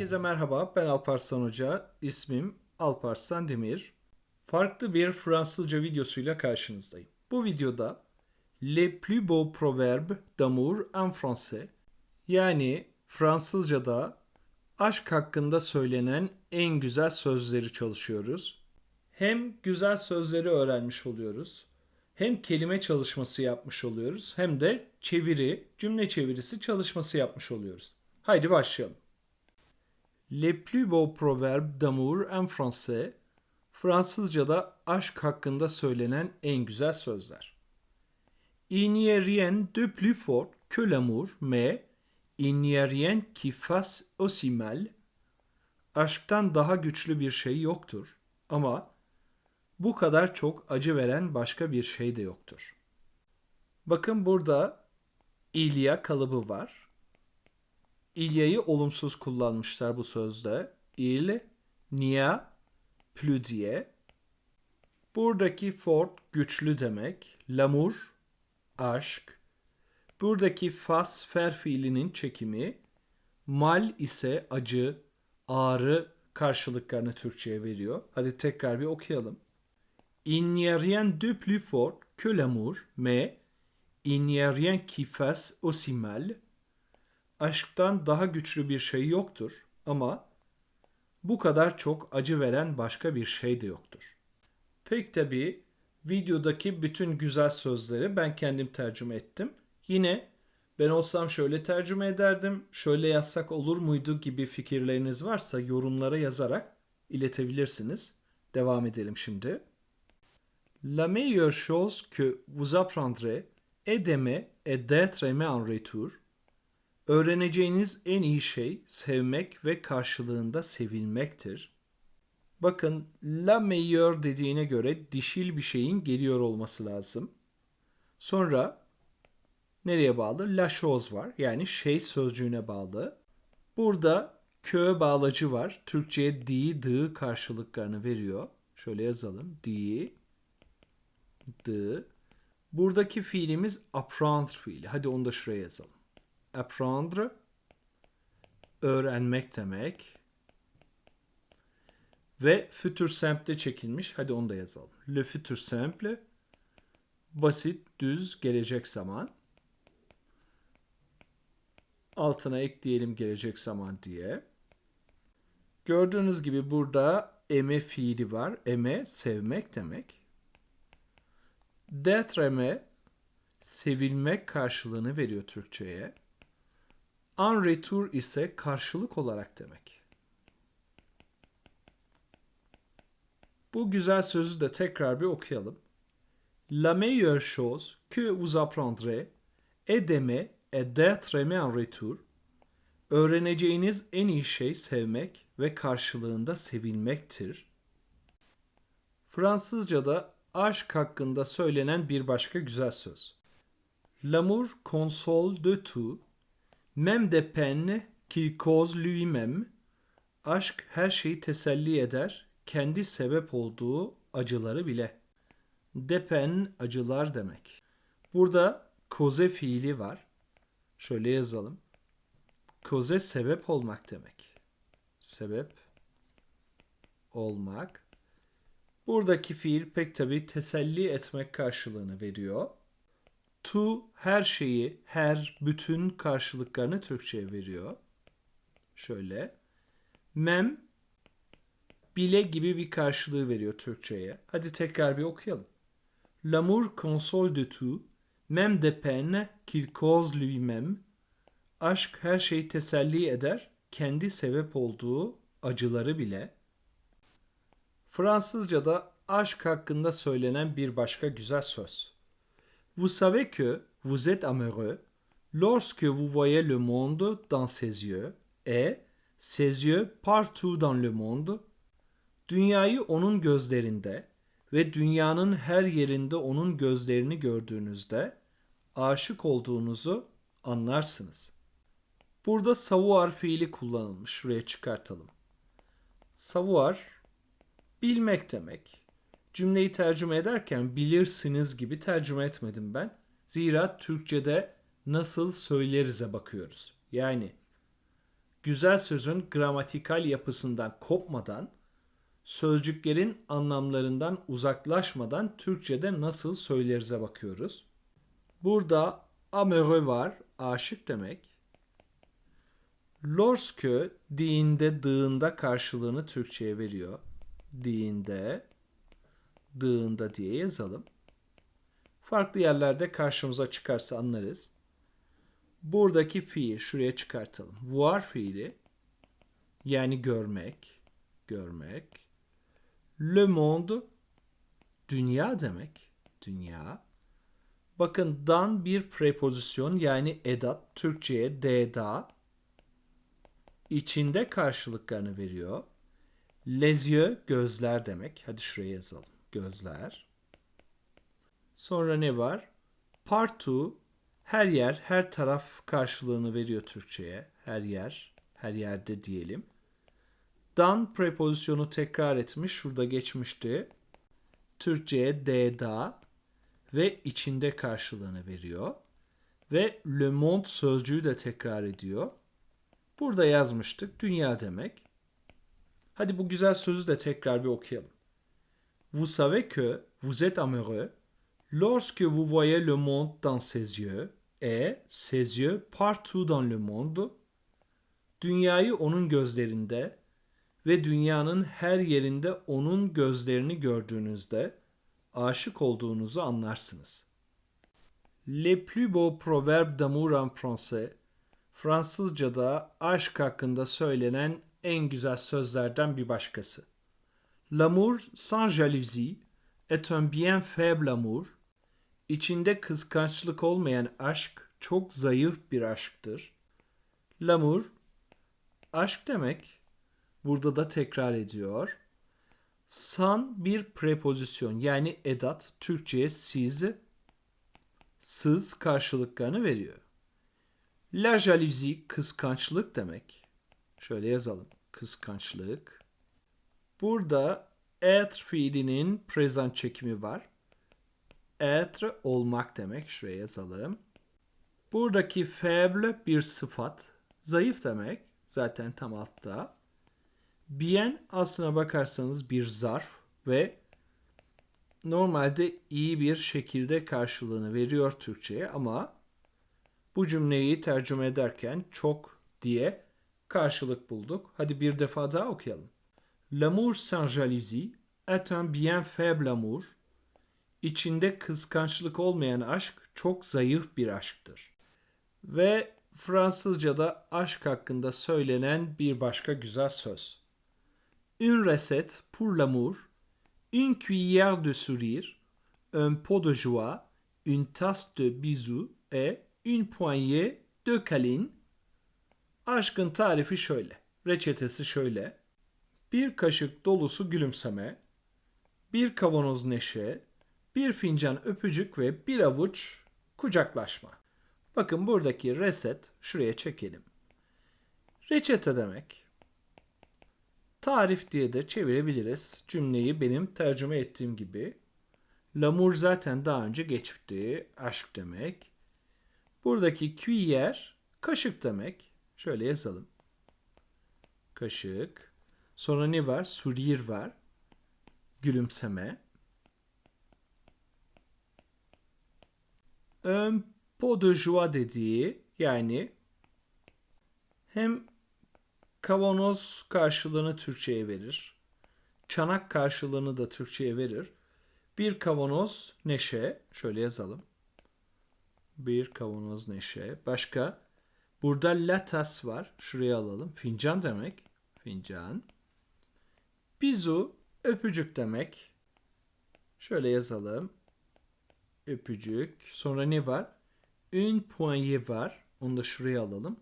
Herkese merhaba, ben Alparslan Hoca. İsmim Alparslan Demir. Farklı bir Fransızca videosuyla karşınızdayım. Bu videoda Les plus beaux proverbes d'amour en français yani Fransızca'da aşk hakkında söylenen en güzel sözleri çalışıyoruz. Hem güzel sözleri öğrenmiş oluyoruz. Hem kelime çalışması yapmış oluyoruz hem de çeviri, cümle çevirisi çalışması yapmış oluyoruz. Haydi başlayalım. Les plus beaux proverbes d'amour en français Fransızca'da aşk hakkında söylenen en güzel sözler. Il n'y a rien de plus fort que l'amour, mais il n'y a rien qui fasse aussi mal. Aşktan daha güçlü bir şey yoktur ama bu kadar çok acı veren başka bir şey de yoktur. Bakın burada ilya kalıbı var. İlya'yı olumsuz kullanmışlar bu sözde. Il, nia, plus diye. Buradaki fort güçlü demek. L'amour, aşk. Buradaki fas fer fiilinin çekimi. Mal ise acı, ağrı karşılıklarını Türkçe'ye veriyor. Hadi tekrar bir okuyalım. Il n'y a rien de plus fort que l'amour, mais il n'y a rien qui fasse aussi mal. Aşktan daha güçlü bir şey yoktur ama bu kadar çok acı veren başka bir şey de yoktur. Pek tabi videodaki bütün güzel sözleri ben kendim tercüme ettim. Yine ben olsam şöyle tercüme ederdim, şöyle yazsak olur muydu gibi fikirleriniz varsa yorumlara yazarak iletebilirsiniz. Devam edelim şimdi. La meilleure chose que vous apprendrez est d'aimer et d'être aimé en retour. Öğreneceğiniz en iyi şey sevmek ve karşılığında sevilmektir. Bakın la meilleure dediğine göre dişil bir şeyin geliyor olması lazım. Sonra nereye bağlı? La chose var. Yani şey sözcüğüne bağlı. Burada kö bağlacı var. Türkçe'ye di, dı karşılıklarını veriyor. Şöyle yazalım. Di, dı. Buradaki fiilimiz apprendre fiili. Hadi onu da şuraya yazalım. Apprendre öğrenmek demek. Ve futur simple çekilmiş. Hadi onu da yazalım. Le futur simple basit, düz, gelecek zaman. Altına ekleyelim gelecek zaman diye. Gördüğünüz gibi burada eme fiili var. Eme sevmek demek. D'être sevilmek karşılığını veriyor Türkçe'ye. En retour ise karşılık olarak demek. Bu güzel sözü de tekrar bir okuyalım. La meilleure chose que vous apprendrez est d'aimer et d'être aimé en retour. Öğreneceğiniz en iyi şey sevmek ve karşılığında sevilmektir. Fransızca'da aşk hakkında söylenen bir başka güzel söz. L'amour console de tout, même des peines qu'il cause lui-même. Aşk her şeyi teselli eder, kendi sebep olduğu acıları bile. Depen acılar demek. Burada koze fiili var. Şöyle yazalım. Koze sebep olmak demek. Sebep olmak. Buradaki fiil pek tabi teselli etmek karşılığını veriyor. Tu her şeyi, her, bütün karşılıklarını Türkçe'ye veriyor. Şöyle. Mem bile gibi bir karşılığı veriyor Türkçe'ye. Hadi tekrar bir okuyalım. L'amour console de tout, même de peine qu'il cause lui-même. Aşk her şeyi teselli eder, kendi sebep olduğu acıları bile. Fransızca'da aşk hakkında söylenen bir başka güzel söz. Vous savez que vous êtes amoureux lorsque vous voyez le monde dans ses yeux et ses yeux partout dans le monde. Dünyayı onun gözlerinde ve dünyanın her yerinde onun gözlerini gördüğünüzde aşık olduğunuzu anlarsınız. Burada savoir fiili kullanılmış. Şuraya çıkartalım. Savoir bilmek demek. Cümleyi tercüme ederken bilirsiniz gibi tercüme etmedim ben. Zira Türkçe'de nasıl söyleriz'e bakıyoruz. Yani güzel sözün gramatikal yapısından kopmadan, sözcüklerin anlamlarından uzaklaşmadan Türkçe'de nasıl söyleriz'e bakıyoruz. Burada amoureux var, aşık demek. Lorsque diğinde dığında karşılığını Türkçe'ye veriyor. Diğinde, dığında diye yazalım. Farklı yerlerde karşımıza çıkarsa anlarız. Buradaki fiil şuraya çıkartalım. Voir fiili yani görmek, görmek. Le monde dünya demek. Dünya. Bakın dan bir prepozisyon yani edat Türkçe'ye d'da içinde karşılıklarını veriyor. Les yeux gözler demek. Hadi şuraya yazalım. Gözler. Sonra ne var? Partout her yer, her taraf karşılığını veriyor Türkçe'ye. Her yer, her yerde diyelim. Dan prepozisyonu tekrar etmiş. Şurada geçmişti. Türkçe'ye d'da ve içinde karşılığını veriyor. Ve le monde sözcüğü de tekrar ediyor. Burada yazmıştık. Dünya demek. Hadi bu güzel sözü de tekrar bir okuyalım. Vous savez que vous êtes amoureux lorsque vous voyez le monde dans ses yeux et ses yeux partout dans le monde. Dünyayı onun gözlerinde ve dünyanın her yerinde onun gözlerini gördüğünüzde aşık olduğunuzu anlarsınız. Les plus beaux proverbes d'amour en français Fransızca'da aşk hakkında söylenen en güzel sözlerden bir başkası. L'amour sans jalousie est un bien faible amour. İçinde kıskançlık olmayan aşk çok zayıf bir aşktır. L'amour, aşk demek. Burada da tekrar ediyor. San bir prepozisyon yani edat Türkçe'ye siz, sız karşılıklarını veriyor. La jalousie kıskançlık demek. Şöyle yazalım. Kıskançlık. Burada être fiilinin present çekimi var. Être olmak demek. Şuraya yazalım. Buradaki faible bir sıfat. Zayıf demek. Zaten tam altta. Bien aslına bakarsanız bir zarf ve normalde iyi bir şekilde karşılığını veriyor Türkçe'ye ama bu cümleyi tercüme ederken çok diye karşılık bulduk. Hadi bir defa daha okuyalım. L'amour sans jalousie est un bien faible amour. İçinde kıskançlık olmayan aşk çok zayıf bir aşktır. Ve Fransızca'da aşk hakkında söylenen bir başka güzel söz. Une recette pour l'amour, une cuillère de sourire, un pot de joie, une tasse de bisous et une poignée de câlin. Aşkın tarifi şöyle. Reçetesi şöyle. Bir kaşık dolusu gülümseme, bir kavanoz neşe, bir fincan öpücük ve bir avuç kucaklaşma. Bakın buradaki reset şuraya çekelim. Reçete demek. Tarif diye de çevirebiliriz. Cümleyi benim tercüme ettiğim gibi. L'amour zaten daha önce geçti. Aşk demek. Buradaki cuillère kaşık demek. Şöyle yazalım. Kaşık. Sonra ne var? Sourire var. Gülümseme. Un pot de joie dediği yani hem kavanoz karşılığını Türkçe'ye verir. Çanak karşılığını da Türkçe'ye verir. Bir kavanoz neşe. Şöyle yazalım. Bir kavanoz neşe. Başka? Burada latas var. Şuraya alalım. Fincan demek. Fincan. Bizu öpücük demek. Şöyle yazalım. Öpücük. Sonra ne var? Un poignée var. Onu da şuraya alalım.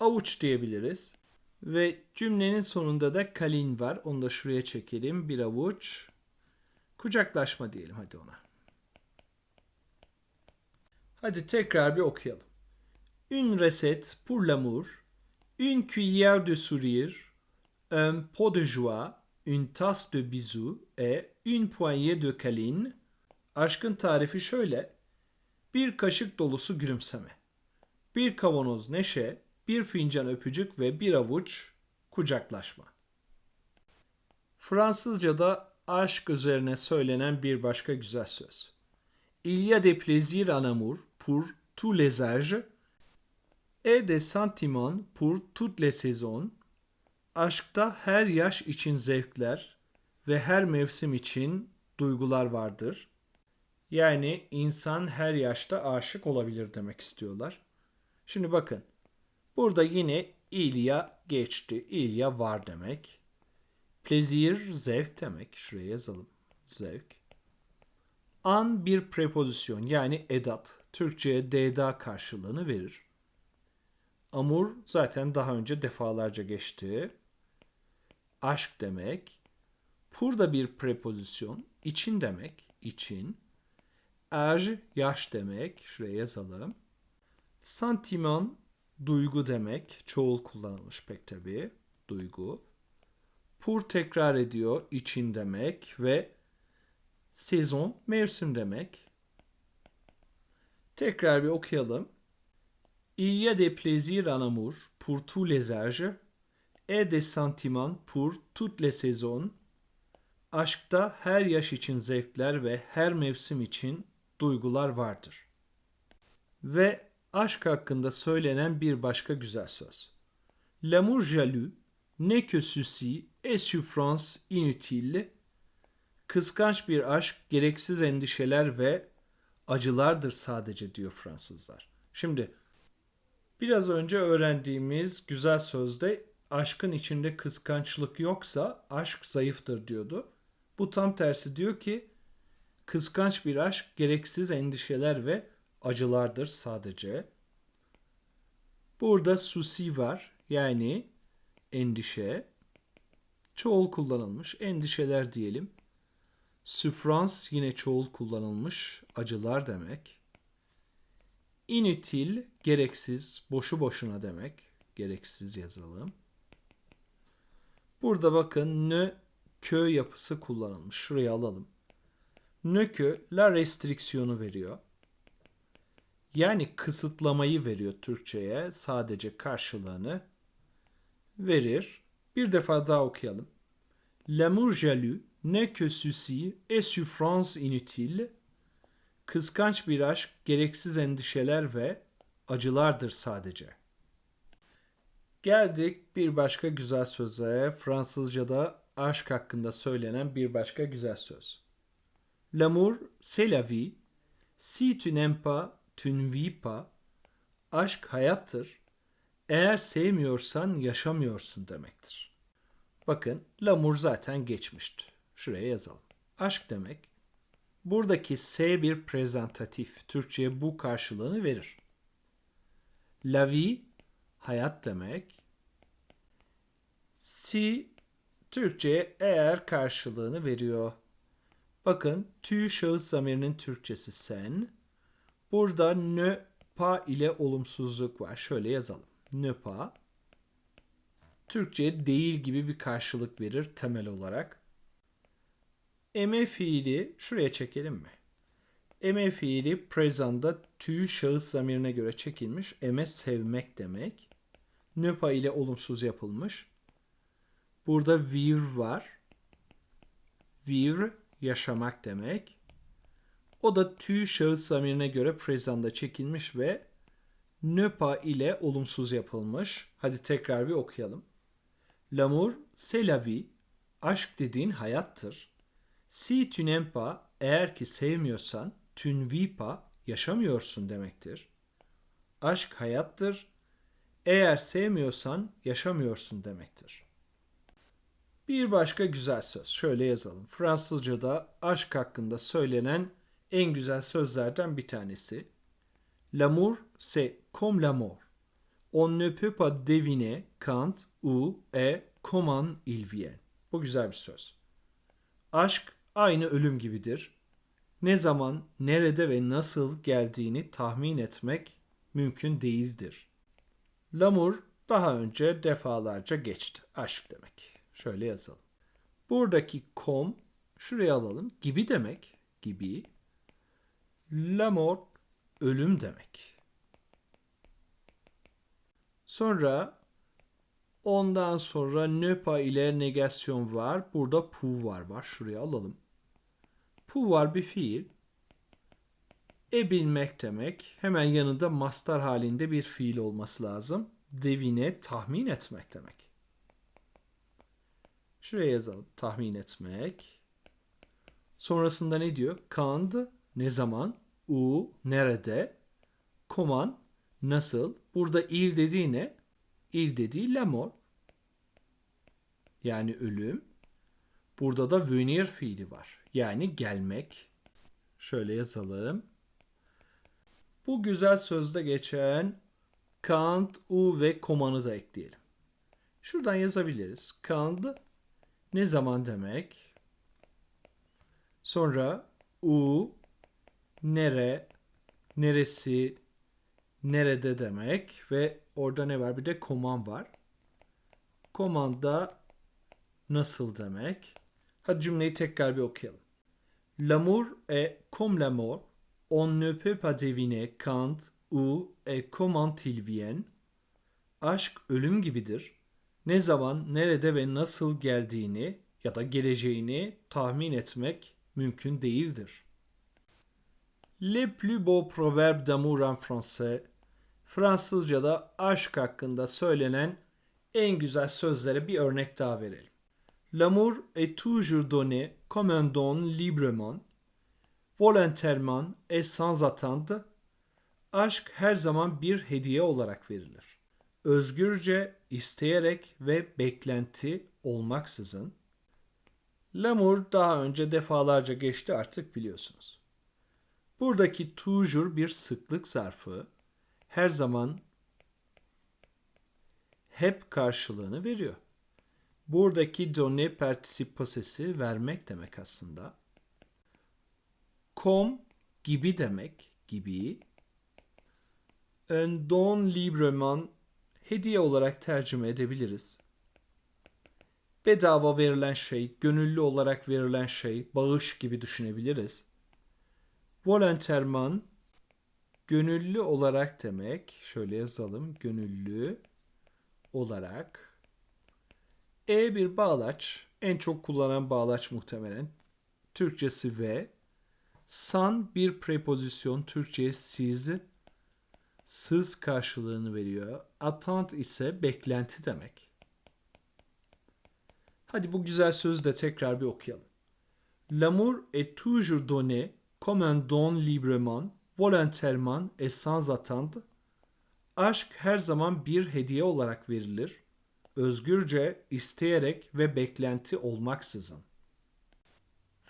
Avuç diyebiliriz. Ve cümlenin sonunda da kalin var. Onu da şuraya çekelim. Bir avuç. Kucaklaşma diyelim hadi ona. Hadi tekrar bir okuyalım. Une recette pour l'amour, une cuillère de sourire, un pot de joie, une tasse de bisous et une poignée de câlin. Aşkın tarifi şöyle. Bir kaşık dolusu gülümseme. Bir kavanoz neşe, bir fincan öpücük ve bir avuç kucaklaşma. Fransızca'da aşk üzerine söylenen bir başka güzel söz. Il y a des plaisirs en amour pour tous les âges et des sentiments pour toutes les saisons. Aşkta her yaş için zevkler ve her mevsim için duygular vardır. Yani insan her yaşta aşık olabilir demek istiyorlar. Şimdi bakın. Burada yine ilya geçti. İlya var demek. Plezir zevk demek. Şuraya yazalım. Zevk. An bir prepozisyon yani edat. Türkçe'ye deda karşılığını verir. Amur zaten daha önce defalarca geçti. Aşk demek. Pur da bir prepozisyon. için demek. için. Aj yaş demek. Şuraya yazalım. Sentiment duygu demek. Çoğul kullanılmış pek tabii. Duygu. Pur tekrar ediyor. için demek ve sezon mevsim demek. Tekrar bir okuyalım. Il y a des plaisirs en amour pour tous les âges et des sentiments pour toutes les saisons. Aşkta her yaş için zevkler ve her mevsim için duygular vardır. Ve aşk hakkında söylenen bir başka güzel söz. L'amour jaloux n'est que souci et souffrance inutile. Kıskanç bir aşk gereksiz endişeler ve acılardır sadece diyor Fransızlar. Şimdi biraz önce öğrendiğimiz güzel sözde aşkın içinde kıskançlık yoksa aşk zayıftır diyordu. Bu tam tersi diyor ki kıskanç bir aşk gereksiz endişeler ve acılardır sadece. Burada susi var yani endişe. Çoğul kullanılmış endişeler diyelim. Süfrans yine çoğul kullanılmış acılar demek. Inutil gereksiz, boşu boşuna demek. Gereksiz yazalım. Burada bakın ne kö yapısı kullanılmış. Şuraya alalım. Ne kö la restriksiyonu veriyor. Yani kısıtlamayı veriyor Türkçe'ye. Sadece karşılığını verir. Bir defa daha okuyalım. L'amour jaloux n'est que souci et souffrance inutile. Kıskanç bir aşk gereksiz endişeler ve acılardır sadece. Geldik bir başka güzel söze. Fransızca'da aşk hakkında söylenen bir başka güzel söz. L'amour, c'est la vie. Si tu n'aimes pas, tu ne vis pas. Aşk hayattır. Eğer sevmiyorsan yaşamıyorsun demektir. Bakın, l'amour zaten geçmişti. Şuraya yazalım. Aşk demek. Buradaki S bir prezentatif. Türkçe'ye bu karşılığını verir. La vie, hayat demek. Si, Türkçe'ye eğer karşılığını veriyor. Bakın, tü şahıs zamirinin Türkçesi sen. Burada ne pa ile olumsuzluk var. Şöyle yazalım. Ne pa. Türkçe değil gibi bir karşılık verir temel olarak. Eme fiili şuraya çekelim mi? Eme fiili present'da tü şahıs zamirine göre çekilmiş. Eme sevmek demek. Nöpa ile olumsuz yapılmış. Burada vivre var. Vivre yaşamak demek. O da tü şahıs zamirine göre present'da çekilmiş ve nöpa ile olumsuz yapılmış. Hadi tekrar bir okuyalım. L'amour, c'est la vie. Aşk dediğin hayattır. Si tu n'aimes eğer ki sevmiyorsan, tu ne vis yaşamıyorsun demektir. Aşk hayattır. Eğer sevmiyorsan, yaşamıyorsun demektir. Bir başka güzel söz. Şöyle yazalım. Fransızca'da aşk hakkında söylenen en güzel sözlerden bir tanesi. L'amour, c'est comme la mort. On ne peut pas deviner quand, où et comment il vient. Bu güzel bir söz. Aşk aynı ölüm gibidir. Ne zaman, nerede ve nasıl geldiğini tahmin etmek mümkün değildir. L'amour daha önce defalarca geçti. Aşk demek. Şöyle yazalım. Buradaki kom şuraya alalım. Gibi demek. Gibi. La mort ölüm demek. Sonra ondan sonra ne pas ile negasyon var. Burada pouvoir var. Şuraya alalım. Pouvoir bir fiil. E bilmek demek. Hemen yanında mastar halinde bir fiil olması lazım. Devine tahmin etmek demek. Şuraya yazalım. Tahmin etmek. Sonrasında ne diyor? Quand, ne zaman? U, nerede? Koman, nasıl? Burada il dediği ne? Il dediği la mort. Yani ölüm. Burada da venir fiili var. Yani gelmek. Şöyle yazalım. Bu güzel sözde geçen Kant, U ve komanı da ekleyelim. Şuradan yazabiliriz. Kant ne zaman demek? Sonra U nere, neresi, nerede demek ve orada ne var? Bir de koman var. Komanda nasıl demek? Hadi cümleyi tekrar bir okuyalım. L'amour est comme la mort. On ne peut pas deviner quand, où et comment il vient. Aşk ölüm gibidir. Ne zaman, nerede ve nasıl geldiğini ya da geleceğini tahmin etmek mümkün değildir. Les plus beaux proverbes d'amour en français. Fransızca'da aşk hakkında söylenen en güzel sözlere bir örnek daha verelim. L'amour est toujours donné comme un don librement, volontairement et sans attente. Aşk her zaman bir hediye olarak verilir. Özgürce, isteyerek ve beklenti olmaksızın. L'amour daha önce defalarca geçti artık biliyorsunuz. Buradaki toujours bir sıklık zarfı her zaman hep karşılığını veriyor. Buradaki donner particip posesi vermek demek aslında. Com gibi demek gibi. Un don librement hediye olarak tercüme edebiliriz. Bedava verilen şey, gönüllü olarak verilen şey, bağış gibi düşünebiliriz. Volontairement gönüllü olarak demek. Şöyle yazalım. Gönüllü olarak. E bir bağlaç. En çok kullanılan bağlaç muhtemelen. Türkçesi ve. San bir prepozisyon. Türkçe siz. Sız karşılığını veriyor. Attente ise beklenti demek. Hadi bu güzel sözü de tekrar bir okuyalım. L'amour est toujours donné comme un don librement, volontairement et sans attente. Aşk her zaman bir hediye olarak verilir. Özgürce, isteyerek ve beklenti olmaksızın.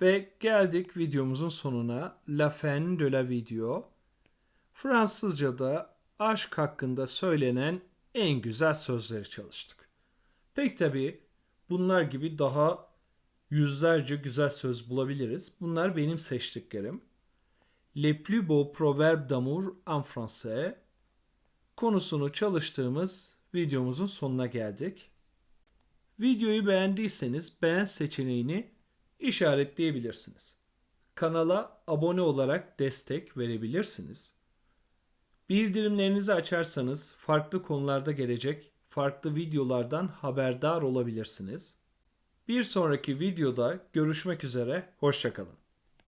Ve geldik videomuzun sonuna. La fin de la video. Fransızca'da aşk hakkında söylenen en güzel sözleri çalıştık. Pek tabi bunlar gibi daha yüzlerce güzel söz bulabiliriz. Bunlar benim seçtiklerim. Les plus beaux proverbes d'amour en français konusunu çalıştığımız videomuzun sonuna geldik. Videoyu beğendiyseniz beğen seçeneğini işaretleyebilirsiniz. Kanala abone olarak destek verebilirsiniz. Bildirimlerinizi açarsanız farklı konularda gelecek farklı videolardan haberdar olabilirsiniz. Bir sonraki videoda görüşmek üzere, hoşçakalın.